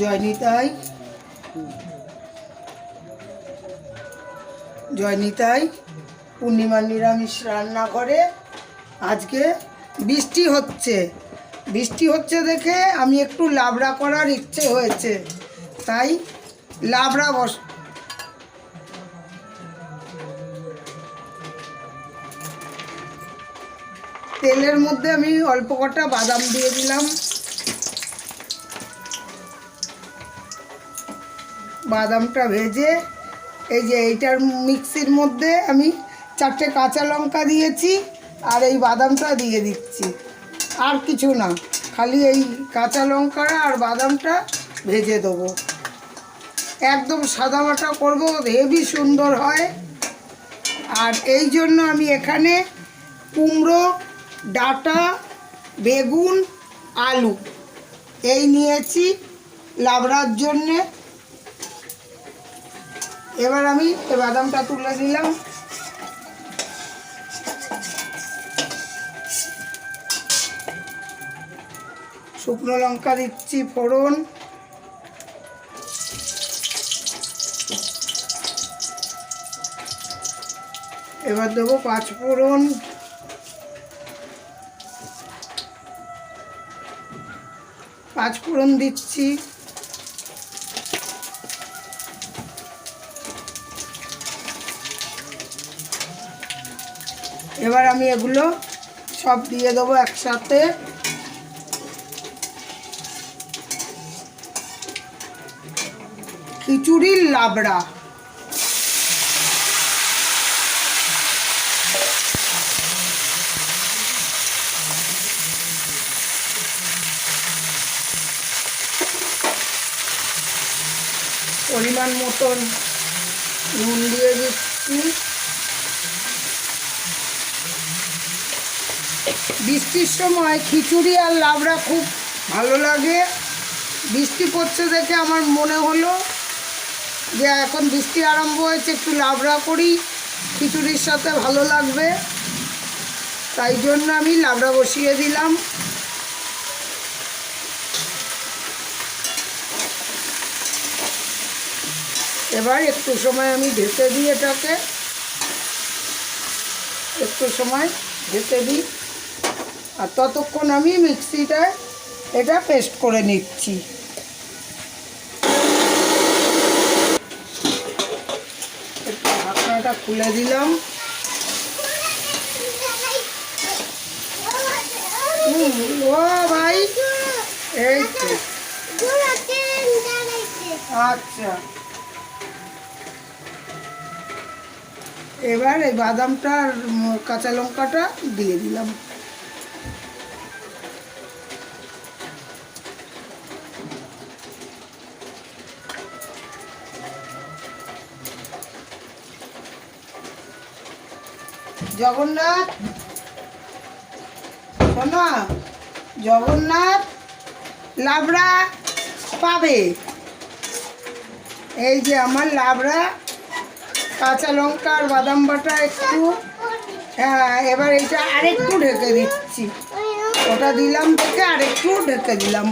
জয় নিতাই জয় নিতাই পূর্ণিমার নিরামিষ রান্না করে আজকে বৃষ্টি হচ্ছে। বৃষ্টি হচ্ছে দেখে আমি একটু লাবড়া করার ইচ্ছে হয়েছে। তাই লাবড়া বস তেলের মধ্যে আমি অল্প কটা বাদাম দিয়ে দিলাম। বাদামটা ভেজে, এই যে এইটার মিক্সির মধ্যে আমি চারটে কাঁচা লঙ্কা দিয়েছি আর এই বাদামটা দিয়ে দিচ্ছি। আর কিছু না, খালি এই কাঁচা লঙ্কাটা আর বাদামটা ভেজে দেবো। একদম সাদামাটা করব, হেভি সুন্দর হয়। আর এই জন্য আমি এখানে কুমড়ো, ডাটা, বেগুন, আলু, এই নিয়েছি লাবড়ার জন্যে। এবার আমি এই বাদামটা তুলে দিলাম শুকনো লঙ্কা দিচ্ছি ফোড়ন। এবার দেবো পাঁচ ফোড়ন। পাঁচ ফোড়ন দিচ্ছি। এবার আমি এগুলো সব দিয়ে দেবো একসাথে। খিচুড়ির লাবড়া। পরিমাণ মতন নুন দিয়ে দিচ্ছি। বৃষ্টির সময় খিচুড়ি আর লাবড়া খুব ভালো লাগে। বৃষ্টি পড়ছে দেখে আমার মনে হলো যে এখন বৃষ্টি আরম্ভ হয়েছে, একটু লাবড়া করি, খিচুড়ির সাথে ভালো লাগবে। তাই জন্য আমি লাবড়া বসিয়ে দিলাম। এবার একটু সময় আমি ঢেকে দিই এটাকে। একটু সময় ঢেকে দিই। আর ততক্ষণ আমি মিক্সিটায় এটা পেস্ট করে নিচ্ছি। ঢাকনাটা খুলে দিলাম। ও ভাই, এই তো। আচ্ছা। এবার এই বাদামটা আর কাঁচা লঙ্কাটা দিয়ে দিলাম। জগন্নাথ। শোনো, জগন্নাথ লাবড়া পাবে। এই যে আমার লাবড়া, কাঁচা লঙ্কা আর বাদাম বাটা একটু। হ্যাঁ এবার এটা আরেকটু ঢেকে দিচ্ছি। ওটা দিলাম থেকে আরেকটু ঢেকে দিলাম।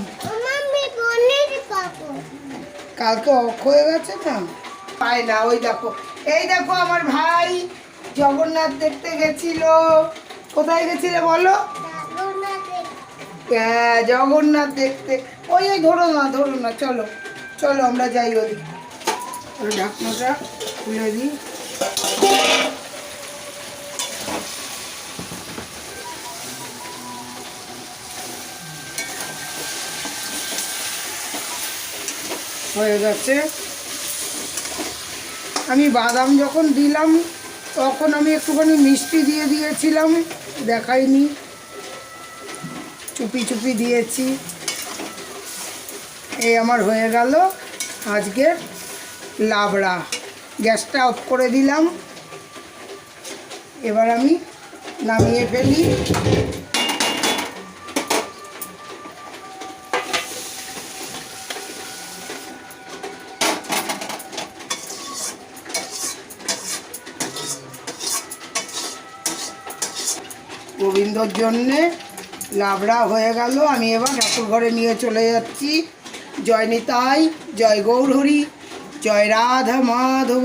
কালকে অফ হয়ে গেছে না পায় না, ওই দেখো। এই দেখো আমার ভাই জগন্নাথ দেখতে গেছিল। কোথায় গেছিলে বলো? হ্যাঁ জগন্নাথ দেখতে। ওই ওই, ধরো না ধরো না, চলো চলো, আমরা যাই ওদিক। ঢাকনাটা খুলে দিই। হয়ে গেছে। আমি বাদাম যখন দিলাম তখন আমি একটুখানি মিষ্টি দিয়ে দিয়েছিলাম, দেখাইনি। চুপি চুপি দিয়েছি। এই আমার হয়ে গেল আজকের লাবড়া। গ্যাসটা অফ করে দিলাম। এবার আমি নামিয়ে ফেলি। গোবিন্দর জন্যে লাবড়া হয়ে গেল। আমি এবার ঠাকুর ঘরে নিয়ে চলে যাচ্ছি। জয় নিতাই, জয় গৌরহরি, জয় রাধা মাধব।